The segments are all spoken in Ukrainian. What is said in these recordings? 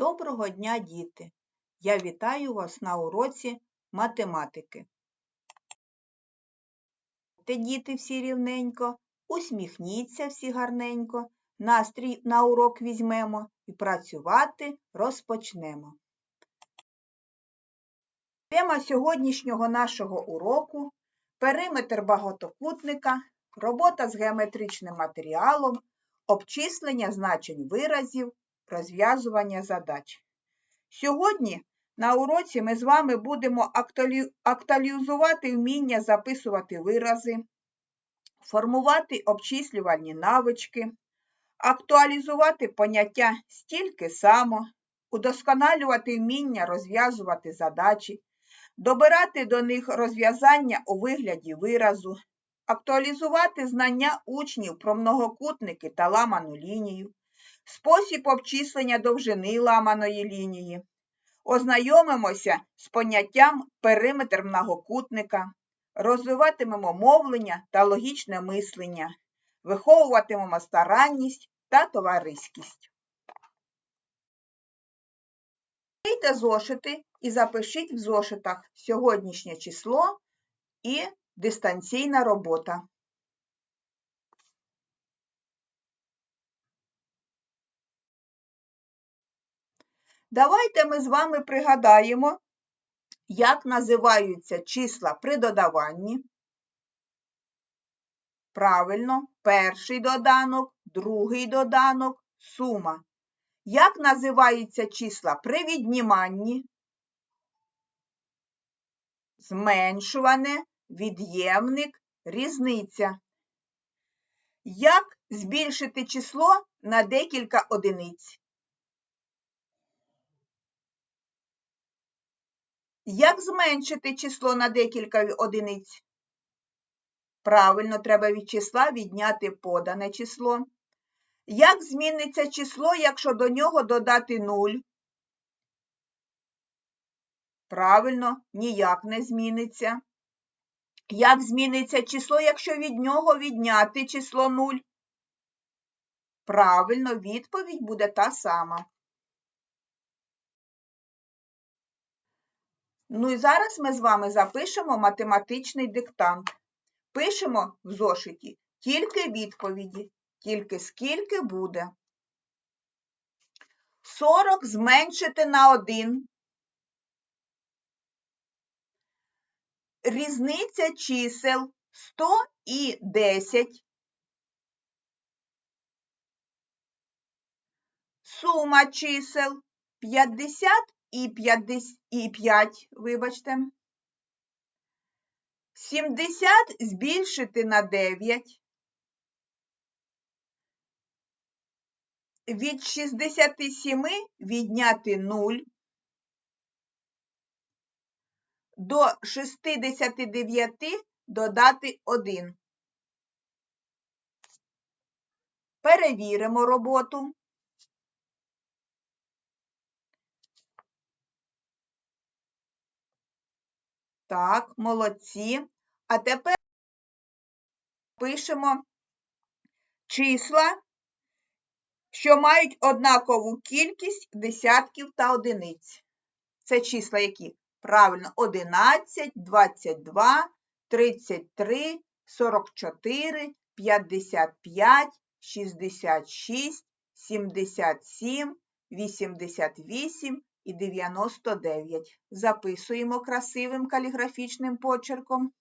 Доброго дня, діти! Я вітаю вас на уроці математики. Те, діти всі рівненько, усміхніться всі гарненько, настрій на урок візьмемо і працювати розпочнемо. Тема сьогоднішнього нашого уроку периметр багатокутника, робота з геометричним матеріалом, обчислення значень виразів, розв'язування задач. Сьогодні на уроці ми з вами будемо актуалізувати вміння записувати вирази, формувати обчислювальні навички, актуалізувати поняття стільки само, удосконалювати вміння розв'язувати задачі, добирати до них розв'язання у вигляді виразу, актуалізувати знання учнів про многокутники та ламану лінію, спосіб обчислення довжини ламаної лінії. Ознайомимося з поняттям периметр многокутника, розвиватимемо мовлення та логічне мислення, виховуватимемо старанність та товариськість. Відкрийте зошити і запишіть в зошитах сьогоднішнє число і дистанційна робота. Давайте ми з вами пригадаємо, як називаються числа при додаванні. Правильно, перший доданок, другий доданок, сума. Як називаються числа при відніманні? Зменшуване, від'ємник, різниця. Як збільшити число на декілька одиниць? Як зменшити число на декілька одиниць? Правильно, треба від числа відняти подане число. Як зміниться число, якщо до нього додати 0? Правильно, ніяк не зміниться. Як зміниться число, якщо від нього відняти число 0? Правильно, відповідь буде та сама. Ну і зараз ми з вами запишемо математичний диктант. Пишемо в зошиті тільки відповіді, тільки скільки буде. 40 зменшити на 1. Різниця чисел 100 і 10. Сума чисел 50 і 50, і 5, вибачте. 70 збільшити на 9. Від 67 відняти 0. До 69 додати 1. Перевіримо роботу. Так, молодці. А тепер пишемо числа, що мають однакову кількість десятків та одиниць. Це числа які? Правильно, 11, 22, 33, 44, 55, 66, 77, 88 і 99. Записуємо красивим каліграфічним почерком.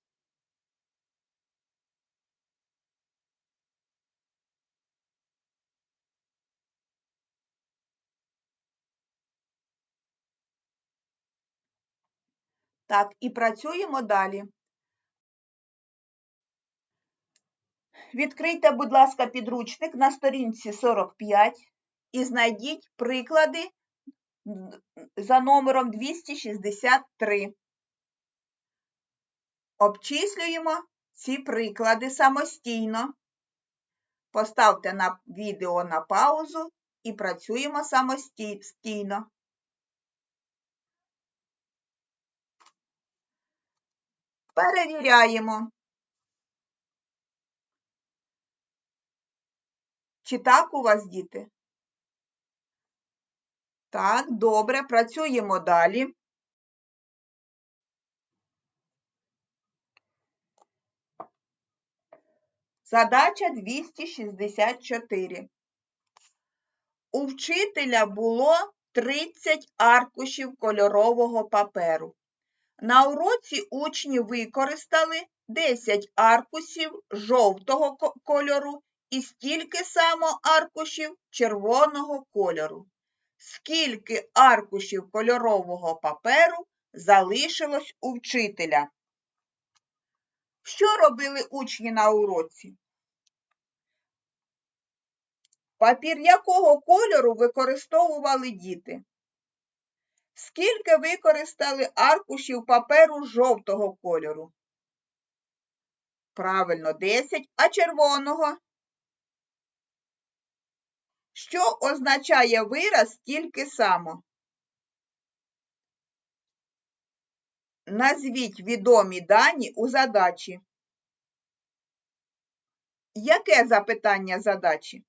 Так, і працюємо далі. Відкрийте, будь ласка, підручник на сторінці 45 і знайдіть приклади за номером 263. Обчислюємо ці приклади самостійно. Поставте на відео на паузу і працюємо самостійно. Перевіряємо. Чи так у вас, діти? Так, добре, працюємо далі. Задача 264. У вчителя було 30 аркушів кольорового паперу. На уроці учні використали 10 аркушів жовтого кольору і стільки само аркушів червоного кольору. Скільки аркушів кольорового паперу залишилось у вчителя? Що робили учні на уроці? Папір якого кольору використовували діти? Скільки використали аркушів паперу жовтого кольору? Правильно, 10. А червоного? Що означає вираз тільки само? Назвіть відомі дані у задачі. Яке запитання задачі?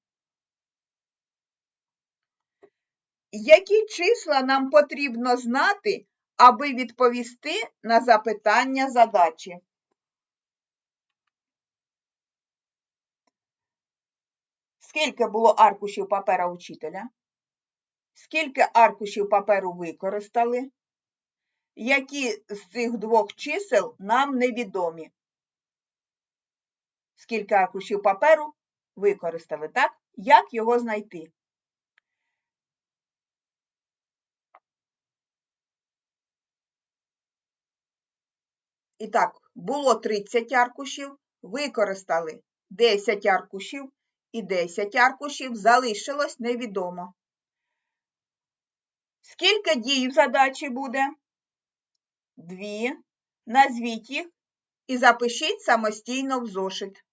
Які числа нам потрібно знати, аби відповісти на запитання задачі? Скільки було аркушів папера учителя? Скільки аркушів паперу використали? Які з цих двох чисел нам невідомі? Скільки аркушів паперу використали, так? Як його знайти? І так, було 30 аркушів, використали 10 аркушів і 10 аркушів залишилось невідомо. Скільки дій в задачі буде? Дві. Назвіть їх і запишіть самостійно в зошит.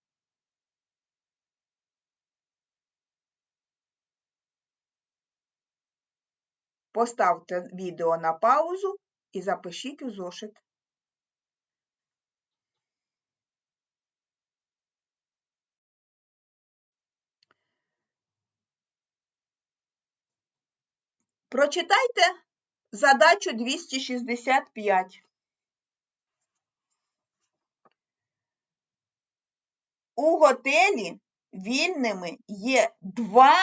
Поставте відео на паузу і запишіть у зошит. Прочитайте задачу 265. У готелі вільними є два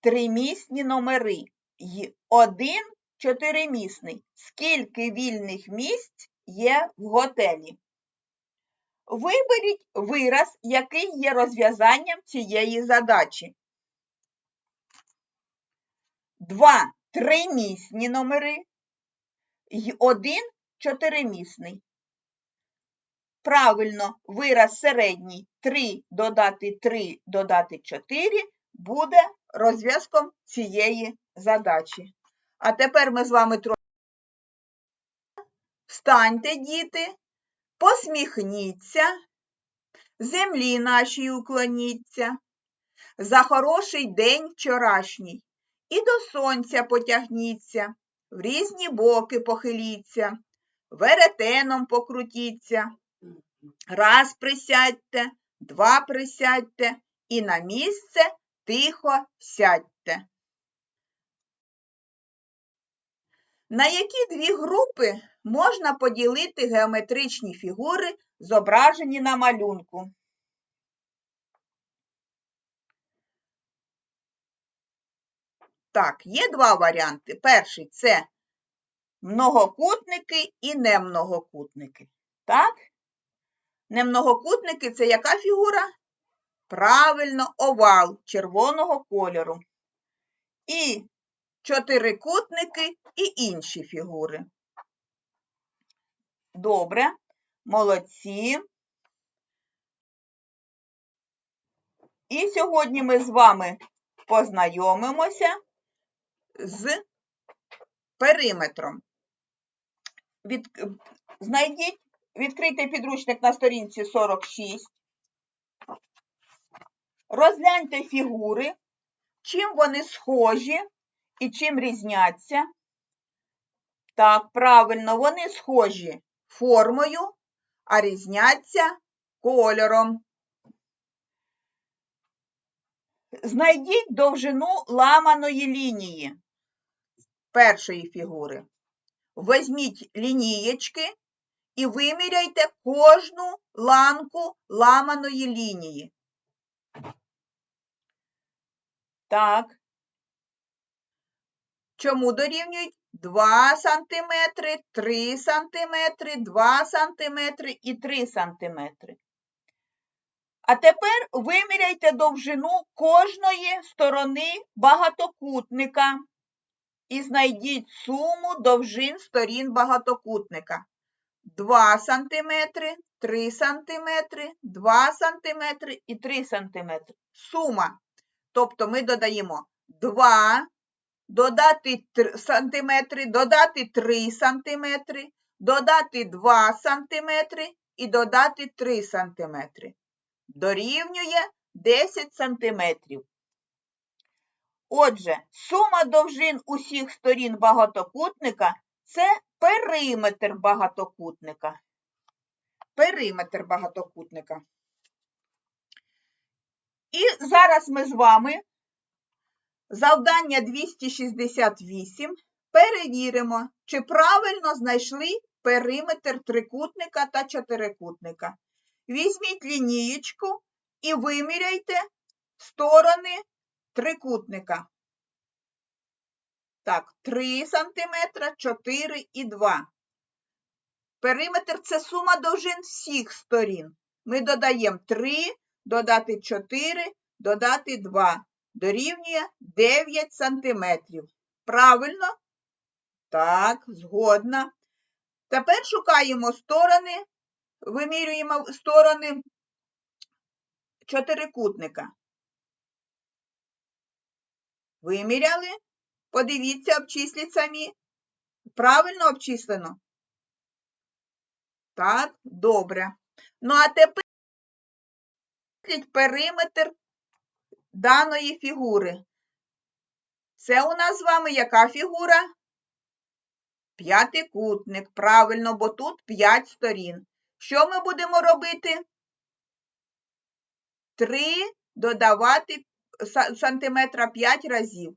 тримісні номери й один чотиримісний. Скільки вільних місць є в готелі? Виберіть вираз, який є розв'язанням цієї задачі. Два тримісні номери й один чотиримісний. Правильно, вираз середній 3 додати 3 додати 4 буде розв'язком цієї задачі. А тепер ми з вами трохи встаньте, діти, посміхніться, землі нашій уклоніться, за хороший день вчорашній, і до сонця потягніться, в різні боки похиліться, веретеном покрутіться. Раз присядьте, два присядьте і на місце тихо сядьте. На які дві групи можна поділити геометричні фігури, зображені на малюнку? Так, є два варіанти. Перший це многокутники і немногокутники. Так? Немногокутники це яка фігура? Правильно, овал червоного кольору. І чотирикутники і інші фігури. Добре, молодці. І сьогодні ми з вами познайомимося з периметром. Від... Знайдіть, відкрийте підручник на сторінці 46. Розгляньте фігури, чим вони схожі і чим різняться. Так, правильно, вони схожі формою, а різняться кольором. Знайдіть довжину ламаної лінії. Першої фігури. Візьміть лінієчки і виміряйте кожну ланку ламаної лінії. Так. Чому дорівнюють 2 см, 3 см, 2 см і 3 см. А тепер виміряйте довжину кожної сторони багатокутника і знайдіть суму довжин сторін багатокутника. 2 см, 3 см, 2 см і 3 см. Сума. Тобто ми додаємо 2 додати 3 сантиметри, додати 3 сантиметри, додати 2 сантиметри і додати 3 сантиметри. Дорівнює 10 сантиметрів. Отже, сума довжин усіх сторін багатокутника це периметр багатокутника. Периметр багатокутника. І зараз ми з вами завдання 268 перевіримо, чи правильно знайшли периметр трикутника та чотирикутника. Візьміть лінієчку і виміряйте сторони трикутника. Так, 3 см, 4 і 2. Периметр це сума довжин всіх сторін. Ми додаємо 3, додати 4, додати 2. Дорівнює 9 см. Правильно? Так, згодна. Тепер шукаємо сторони, вимірюємо сторони чотирикутника. Виміряли? Подивіться, обчисліть самі. Правильно обчислено? Так, добре. Ну, а тепер периметр даної фігури. Це у нас з вами яка фігура? П'ятикутник. Правильно, бо тут 5 сторін. Що ми будемо робити? 3 додавати сантиметра 5 разів.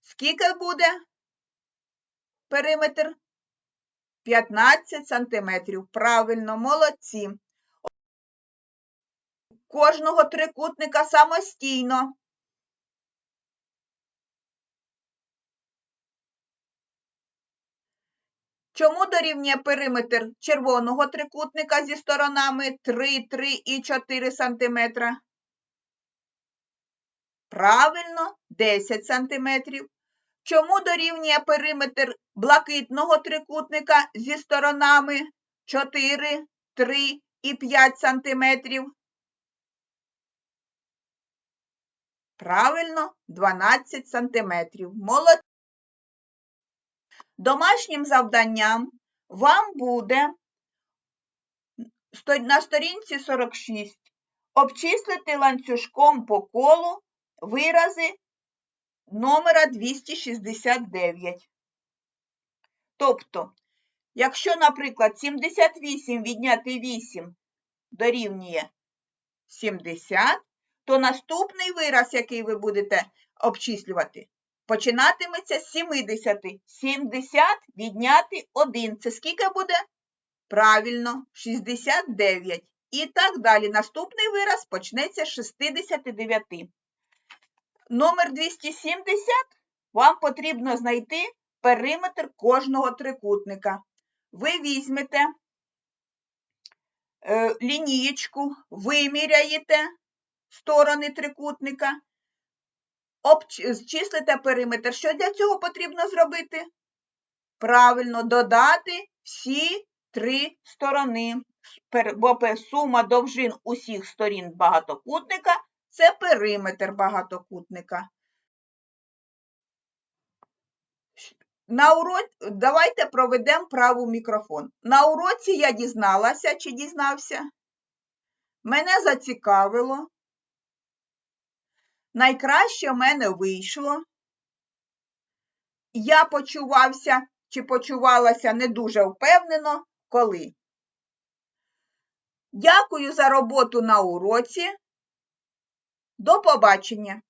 Скільки буде периметр? 15 сантиметрів. Правильно, молодці. Кожного трикутника самостійно. Чому дорівнює периметр червоного трикутника зі сторонами 3, 3 і 4 см? Правильно, 10 см. Чому дорівнює периметр блакитного трикутника зі сторонами 4, 3 і 5 см? Правильно, 12 см. Молодці. Домашнім завданням вам буде на сторінці 46 обчислити ланцюжком по колу вирази номера 269. Тобто, якщо, наприклад, 78 відняти 8 дорівнює 70, то наступний вираз, який ви будете обчислювати, починатиметься з 70. 70 відняти 1. Це скільки буде? Правильно, 69. І так далі. Наступний вираз почнеться з 69. Номер 270 вам потрібно знайти периметр кожного трикутника. Ви візьмете е, лінієчку, виміряєте сторони трикутника, обчислите периметр. Що для цього потрібно зробити? Правильно, додати всі три сторони, бо сума довжин усіх сторін багатокутника це периметр багатокутника. На уроці, давайте проведемо праву мікрофон. На уроці я дізналася чи дізнався? Мене зацікавило. Найкраще в мене вийшло. Я почувався чи почувалася не дуже впевнено, коли. Дякую за роботу на уроці. До побачення!